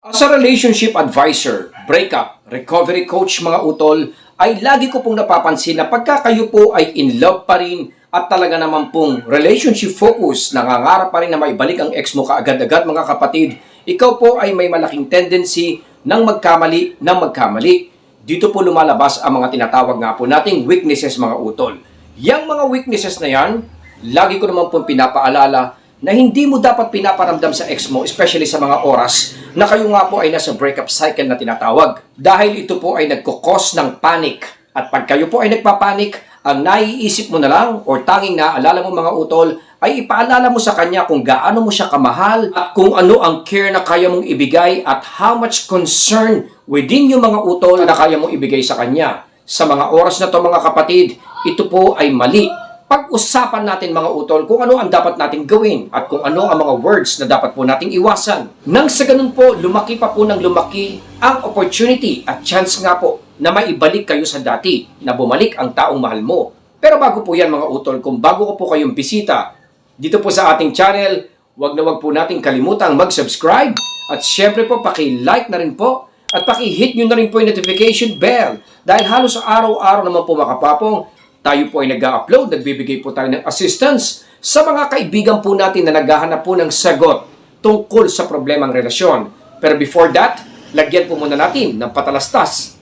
As a relationship advisor, breakup, recovery coach mga utol, ay lagi ko pong napapansin na pagka kayo po ay in love pa rin at talaga naman pong relationship focus, nangangarap pa rin na maibalik ang ex mo kaagad-agad mga kapatid, ikaw po ay may malaking tendency ng magkamali ng magkamali. Dito po lumalabas ang mga tinatawag nga po nating weaknesses mga utol. Yang mga weaknesses na yan, lagi ko naman pong pinapaalala na hindi mo dapat pinaparamdam sa ex mo, especially sa mga oras na kayo nga po ay nasa breakup cycle na tinatawag. Dahil ito po ay nagkukos ng panic. At pag kayo po ay nagpapanik, ang naiisip mo na lang or tanging naaalala mo mga utol ay ipaalala mo sa kanya kung gaano mo siya kamahal at kung ano ang care na kaya mong ibigay at how much concern within yung mga utol na kaya mong ibigay sa kanya. Sa mga oras na to mga kapatid, ito po ay mali pag-usapan natin mga utol kung ano ang dapat nating gawin at kung ano ang mga words na dapat po nating iwasan. Nang sa ganun po, lumaki pa po ng lumaki ang opportunity at chance nga po na maibalik kayo sa dati, na bumalik ang taong mahal mo. Pero bago po yan mga utol, kung bago ko po kayong bisita dito po sa ating channel, wag na wag po nating kalimutang mag-subscribe at syempre po paki-like na rin po at paki-hit nyo na rin po yung notification bell dahil halos araw-araw naman po makapapong tayo po ay nag-upload, nagbibigay po tayo ng assistance sa mga kaibigan po natin na naghahanap po ng sagot tungkol sa problemang relasyon. Pero before that, lagyan po muna natin ng patalastas.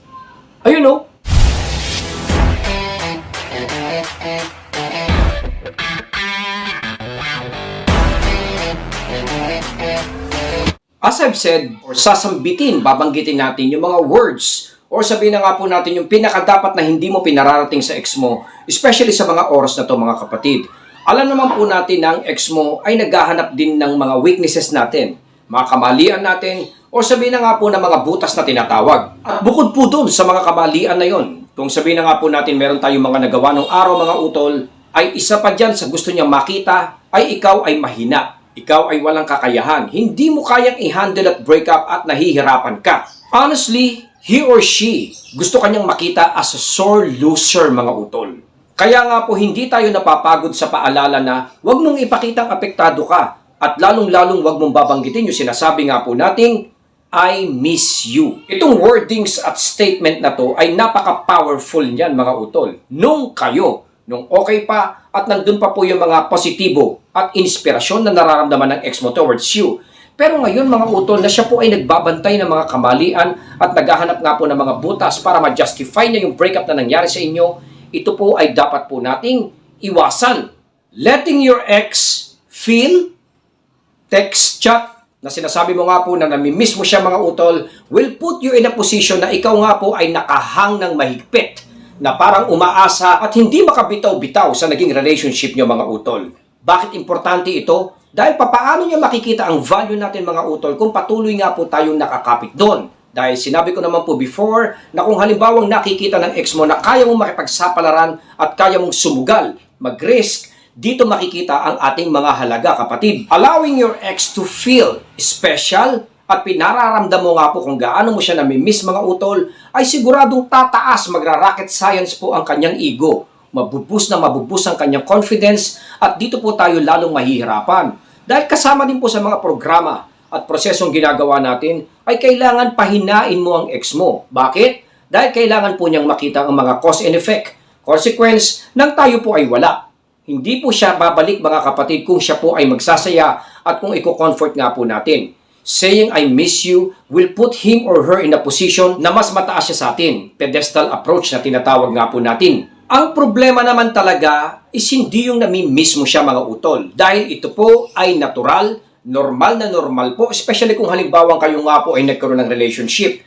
Ayun o, As I've said, or sasambitin, babanggitin natin yung mga words or sabihin na nga po natin yung pinakadapat na hindi mo pinararating sa ex mo, especially sa mga oras na to mga kapatid. Alam naman po natin na ex mo ay naghahanap din ng mga weaknesses natin, mga kamalian natin, o sabihin na nga po ng mga butas na tinatawag. At bukod po doon sa mga kamalian na yon, kung sabihin na nga po natin meron tayong mga nagawa ng araw mga utol, ay isa pa dyan sa gusto niyang makita ay ikaw ay mahina. Ikaw ay walang kakayahan. Hindi mo kayang i-handle at break up at nahihirapan ka. Honestly, he or she gusto kanyang makita as a sore loser mga utol. Kaya nga po hindi tayo napapagod sa paalala na huwag mong ipakitang apektado ka at lalong-lalong huwag mong babanggitin yung sinasabi nga po nating I miss you. Itong wordings at statement na to ay napaka-powerful niyan mga utol. Nung kayo, nung okay pa at nandun pa po yung mga positibo at inspirasyon na nararamdaman ng ex mo towards you. Pero ngayon mga utol na siya po ay nagbabantay ng mga kamalian at naghahanap nga po ng mga butas para ma-justify niya yung breakup na nangyari sa inyo, ito po ay dapat po nating iwasan. Letting your ex feel, text, chat, na sinasabi mo nga po na namimiss mo siya mga utol, will put you in a position na ikaw nga po ay nakahang ng mahigpit na parang umaasa at hindi makabitaw-bitaw sa naging relationship niyo mga utol. Bakit importante ito? Dahil papaano niya makikita ang value natin mga utol kung patuloy nga po tayong nakakapit doon. Dahil sinabi ko naman po before na kung halimbawang nakikita ng ex mo na kaya mong makipagsapalaran at kaya mong sumugal, mag-risk, dito makikita ang ating mga halaga kapatid. Allowing your ex to feel special at pinararamdam mo nga po kung gaano mo siya namimiss mga utol, ay siguradong tataas magra-rocket science po ang kanyang ego. Mabubus na mabubus ang kanyang confidence at dito po tayo lalong mahihirapan. Dahil kasama din po sa mga programa at prosesong ginagawa natin ay kailangan pahinain mo ang ex mo. Bakit? Dahil kailangan po niyang makita ang mga cause and effect, consequence nang tayo po ay wala. Hindi po siya babalik mga kapatid kung siya po ay magsasaya at kung i-comfort nga po natin. Saying I miss you will put him or her in a position na mas mataas siya sa atin. Pedestal approach na tinatawag nga po natin. Ang problema naman talaga is hindi yung namimiss mo siya mga utol. Dahil ito po ay natural, normal na normal po, especially kung halimbawa kayo nga po ay nagkaroon ng relationship.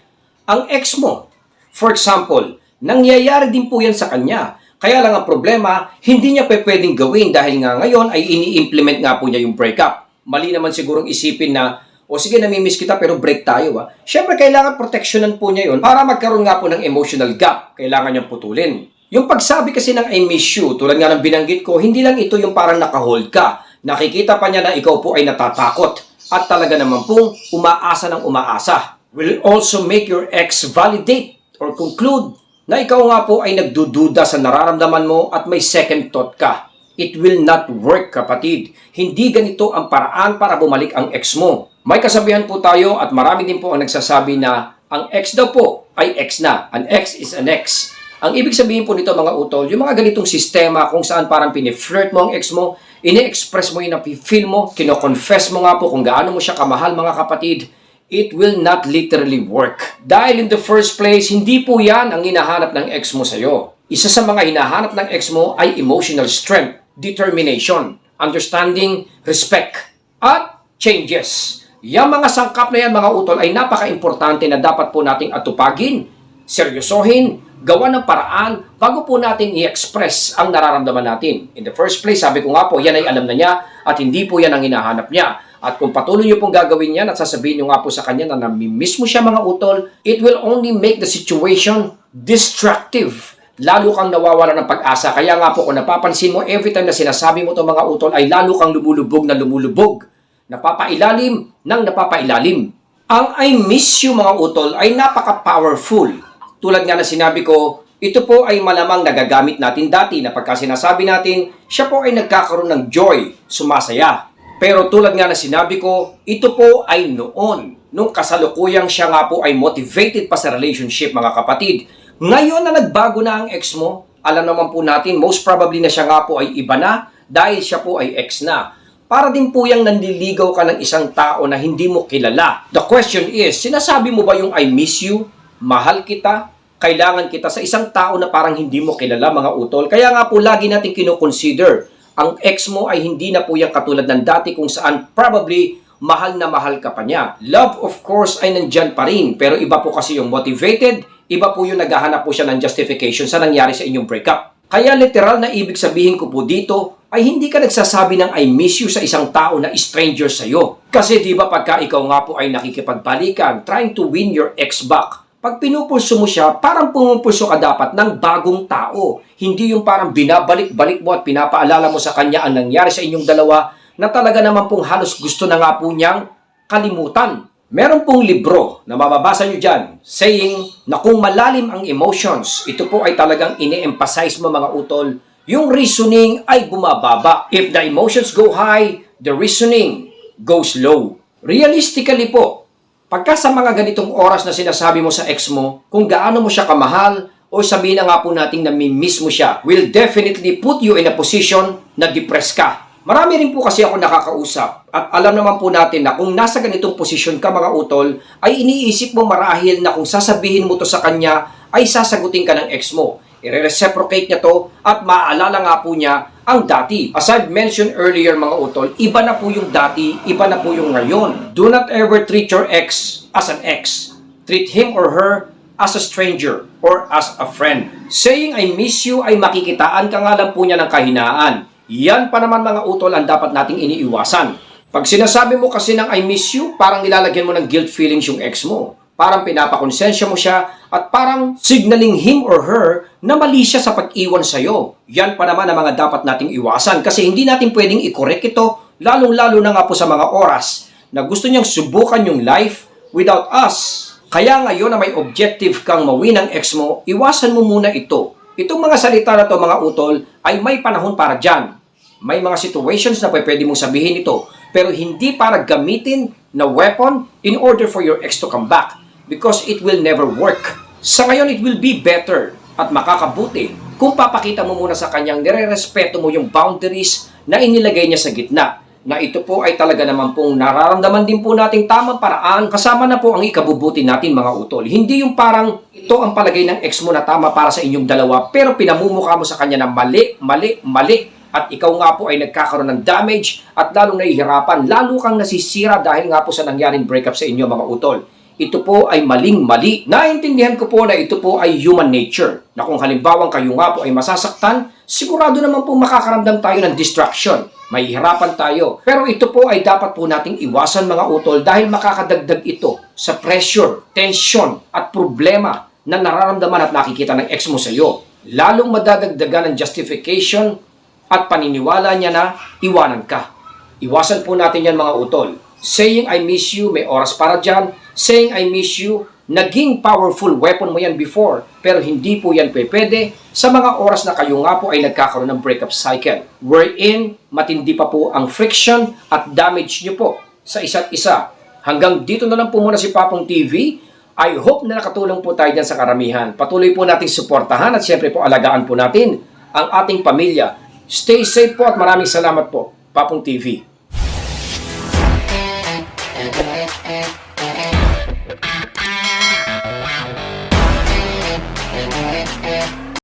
Ang ex mo, for example, nangyayari din po yan sa kanya. Kaya lang ang problema, hindi niya pa pwedeng gawin dahil nga ngayon ay ini-implement nga po niya yung breakup. Mali naman sigurong isipin na, o sige, namimiss kita pero break tayo ha. Siyempre, kailangan protectionan po niya yun para magkaroon nga po ng emotional gap. Kailangan niyang putulin. Yung pagsabi kasi ng I miss you, tulad nga ng binanggit ko, hindi lang ito yung parang nakahold ka. Nakikita pa niya na ikaw po ay natatakot. At talaga naman pong umaasa ng umaasa. Will also make your ex validate or conclude na ikaw nga po ay nagdududa sa nararamdaman mo at may second thought ka. It will not work, kapatid. Hindi ganito ang paraan para bumalik ang ex mo. May kasabihan po tayo at marami din po ang nagsasabi na ang ex daw po ay ex na. An ex is an ex. Ang ibig sabihin po nito mga utol, yung mga ganitong sistema kung saan parang piniflirt mo ang ex mo, ini-express mo yung napi-feel mo, kino-confess mo nga po kung gaano mo siya kamahal mga kapatid, it will not literally work. Dahil in the first place, hindi po yan ang hinahanap ng ex mo sa'yo. Isa sa mga hinahanap ng ex mo ay emotional strength, determination, understanding, respect, at changes. Yang mga sangkap na yan mga utol ay napaka-importante na dapat po nating atupagin, seryosohin, gawa ng paraan bago po natin i-express ang nararamdaman natin. In the first place, sabi ko nga po, yan ay alam na niya at hindi po yan ang hinahanap niya. At kung patuloy niyo pong gagawin yan at sasabihin niyo nga po sa kanya na namimiss mo siya mga utol, it will only make the situation destructive. Lalo kang nawawala ng pag-asa. Kaya nga po kung napapansin mo, every time na sinasabi mo itong mga utol ay lalo kang lumulubog na lumulubog. Napapailalim ng napapailalim. Ang I miss you mga utol ay napaka-powerful. Tulad nga na sinabi ko, ito po ay malamang nagagamit natin dati na pagka sinasabi natin, siya po ay nagkakaroon ng joy, sumasaya. Pero tulad nga na sinabi ko, ito po ay noon, nung kasalukuyang siya nga po ay motivated pa sa relationship mga kapatid. Ngayon na nagbago na ang ex mo, alam naman po natin, most probably na siya nga po ay iba na dahil siya po ay ex na. Para din po yung nandiligaw ka ng isang tao na hindi mo kilala. The question is, sinasabi mo ba yung I miss you? Mahal kita? Kailangan kita sa isang tao na parang hindi mo kilala mga utol. Kaya nga po lagi natin kinoconsider ang ex mo ay hindi na po yung katulad ng dati kung saan probably mahal na mahal ka pa niya. Love of course ay nandyan pa rin pero iba po kasi yung motivated, iba po yung naghahanap po siya ng justification sa nangyari sa inyong breakup. Kaya literal na ibig sabihin ko po dito ay hindi ka nagsasabi ng I miss you sa isang tao na stranger sa'yo. Kasi di ba pagka ikaw nga po ay nakikipagbalikan, trying to win your ex back, pag pinupulso mo siya, parang pumupulso ka dapat ng bagong tao. Hindi yung parang binabalik-balik mo at pinapaalala mo sa kanya ang nangyari sa inyong dalawa na talaga naman pong halos gusto na nga po niyang kalimutan. Meron pong libro na mababasa nyo dyan saying na kung malalim ang emotions, ito po ay talagang ine-emphasize mo mga utol, yung reasoning ay bumababa. If the emotions go high, the reasoning goes low. Realistically po, pagka sa mga ganitong oras na sinasabi mo sa ex mo, kung gaano mo siya kamahal, o sabihin na nga po natin na miss mo siya, will definitely put you in a position na depressed ka. Marami rin po kasi ako nakakausap at alam naman po natin na kung nasa ganitong posisyon ka mga utol, ay iniisip mo marahil na kung sasabihin mo to sa kanya, ay sasagutin ka ng ex mo. I-reciprocate niya to at maaalala nga po niya ang dati. As I've mentioned earlier mga utol, iba na po yung dati, iba na po yung ngayon. Do not ever treat your ex as an ex. Treat him or her as a stranger or as a friend. Saying I miss you ay makikitaan ka nga lang po niya ng kahinaan. Yan pa naman mga utol ang dapat nating iniiwasan. Pag sinasabi mo kasi ng I miss you, parang nilalagyan mo ng guilt feelings yung ex mo. Parang pinapakonsensya mo siya at parang signaling him or her na mali siya sa pag-iwan sa'yo. Yan pa naman ang mga dapat nating iwasan kasi hindi natin pwedeng i-correct ito lalong-lalo na nga po sa mga oras na gusto niyang subukan yung life without us. Kaya ngayon na may objective kang mawin ng ex mo, iwasan mo muna ito. Itong mga salita na to mga utol ay may panahon para dyan. May mga situations na pwede mong sabihin ito, pero hindi para gamitin na weapon in order for your ex to come back because it will never work. Sa ngayon, it will be better at makakabuti kung papakita mo muna sa kanyang nire-respeto mo yung boundaries na inilagay niya sa gitna na ito po ay talaga naman pong nararamdaman din po nating tamang paraan kasama na po ang ikabubuti natin mga utol. Hindi yung parang ito ang palagay ng ex mo na tama para sa inyong dalawa pero pinamumukha mo sa kanya na mali, mali, mali at ikaw nga po ay nagkakaroon ng damage at lalong nahihirapan, lalo kang nasisira dahil nga po sa nangyaring breakup sa inyo mga utol. Ito po ay maling-mali. Naintindihan ko po na ito po ay human nature. Na kung halimbawa kayo nga po ay masasaktan, sigurado naman po makakaramdam tayo ng distraction. Mahihirapan tayo. Pero ito po ay dapat po nating iwasan mga utol dahil makakadagdag ito sa pressure, tension at problema na nararamdaman at nakikita ng ex mo sa iyo. Lalong madadagdagan ng justification at paniniwala niya na iwanan ka. Iwasan po natin yan mga utol. Saying I miss you, may oras para dyan. Saying I miss you, naging powerful weapon mo yan before, pero hindi po yan pwede sa mga oras na kayo nga po ay nagkakaroon ng breakup cycle. Wherein, matindi pa po ang friction at damage nyo po sa isa't isa. Hanggang dito na lang po muna si Papong TV. I hope na nakatulong po tayo dyan sa karamihan. Patuloy po nating suportahan at syempre po alagaan po natin ang ating pamilya. Stay safe po at maraming salamat po, Papong TV.